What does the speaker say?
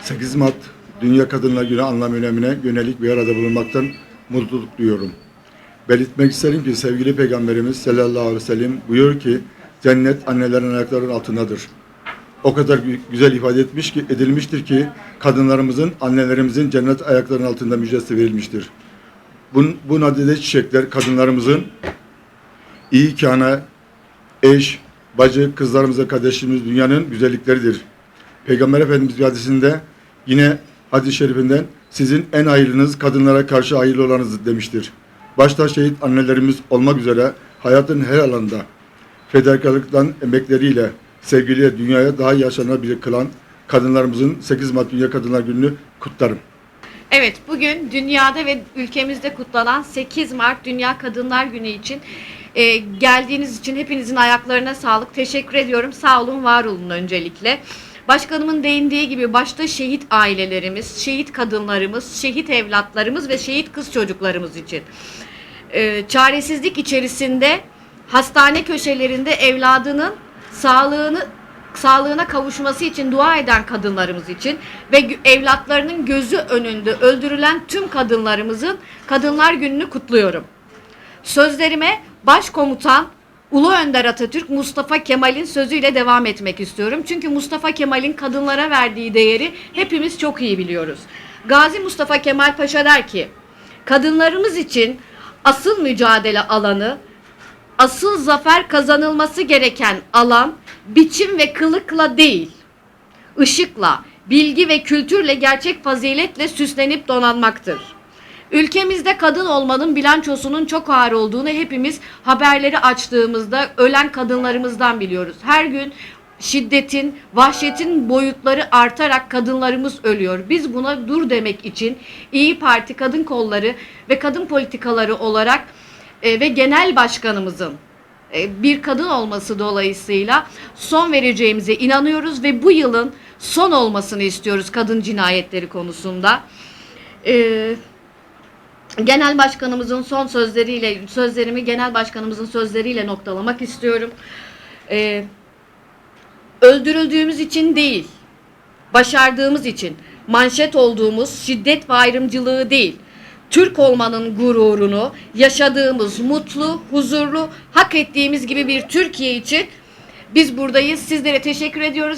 8 Mart Dünya Kadınlar Günü anlam önemine yönelik bir arada bulunmaktan mutluluk duyuyorum. Belirtmek isterim ki sevgili Peygamberimiz sallallahu aleyhi ve sellem buyuruyor ki cennet annelerin ayaklarının altındadır. O kadar gü- güzel ifade etmiş ki edilmiştir ki kadınlarımızın, annelerimizin cennet ayaklarının altında müjdesi verilmiştir. Bu, bu nadide çiçekler kadınlarımızın iyi kana, eş, bacı, kızlarımıza kardeşimiz dünyanın güzellikleridir. Peygamber Efendimiz bir hadisinde yine hadis-i şerifinden sizin en hayırlınız kadınlara karşı hayırlı olanınız demiştir. Başta şehit annelerimiz olmak üzere hayatın her alanda fedakarlıktan emekleriyle sevgiliye dünyaya daha yaşanabilir kılan kadınlarımızın 8 Mart Dünya Kadınlar Günü'nü kutlarım. Evet, bugün dünyada ve ülkemizde kutlanan 8 Mart Dünya Kadınlar Günü için e, geldiğiniz için hepinizin ayaklarına sağlık. Teşekkür ediyorum. Sağ olun, var olun öncelikle. Başkanımın değindiği gibi başta şehit ailelerimiz, şehit kadınlarımız, şehit evlatlarımız ve şehit kız çocuklarımız için. E, çaresizlik içerisinde hastane köşelerinde evladının sağlığını sağlığına kavuşması için dua eden kadınlarımız için ve evlatlarının gözü önünde öldürülen tüm kadınlarımızın Kadınlar Günü'nü kutluyorum. Sözlerime Başkomutan Ulu Önder Atatürk Mustafa Kemal'in sözüyle devam etmek istiyorum. Çünkü Mustafa Kemal'in kadınlara verdiği değeri hepimiz çok iyi biliyoruz. Gazi Mustafa Kemal Paşa der ki, kadınlarımız için asıl mücadele alanı asıl zafer kazanılması gereken alan biçim ve kılıkla değil, ışıkla, bilgi ve kültürle gerçek faziletle süslenip donanmaktır. Ülkemizde kadın olmanın bilançosunun çok ağır olduğunu hepimiz haberleri açtığımızda ölen kadınlarımızdan biliyoruz. Her gün şiddetin, vahşetin boyutları artarak kadınlarımız ölüyor. Biz buna dur demek için İyi Parti kadın kolları ve kadın politikaları olarak e, ve genel başkanımızın e, bir kadın olması dolayısıyla son vereceğimize inanıyoruz ve bu yılın son olmasını istiyoruz kadın cinayetleri konusunda. Eee Genel başkanımızın son sözleriyle sözlerimi genel başkanımızın sözleriyle noktalamak istiyorum. Ee, öldürüldüğümüz için değil, başardığımız için, manşet olduğumuz şiddet ve ayrımcılığı değil, Türk olmanın gururunu, yaşadığımız mutlu, huzurlu, hak ettiğimiz gibi bir Türkiye için biz buradayız. Sizlere teşekkür ediyoruz.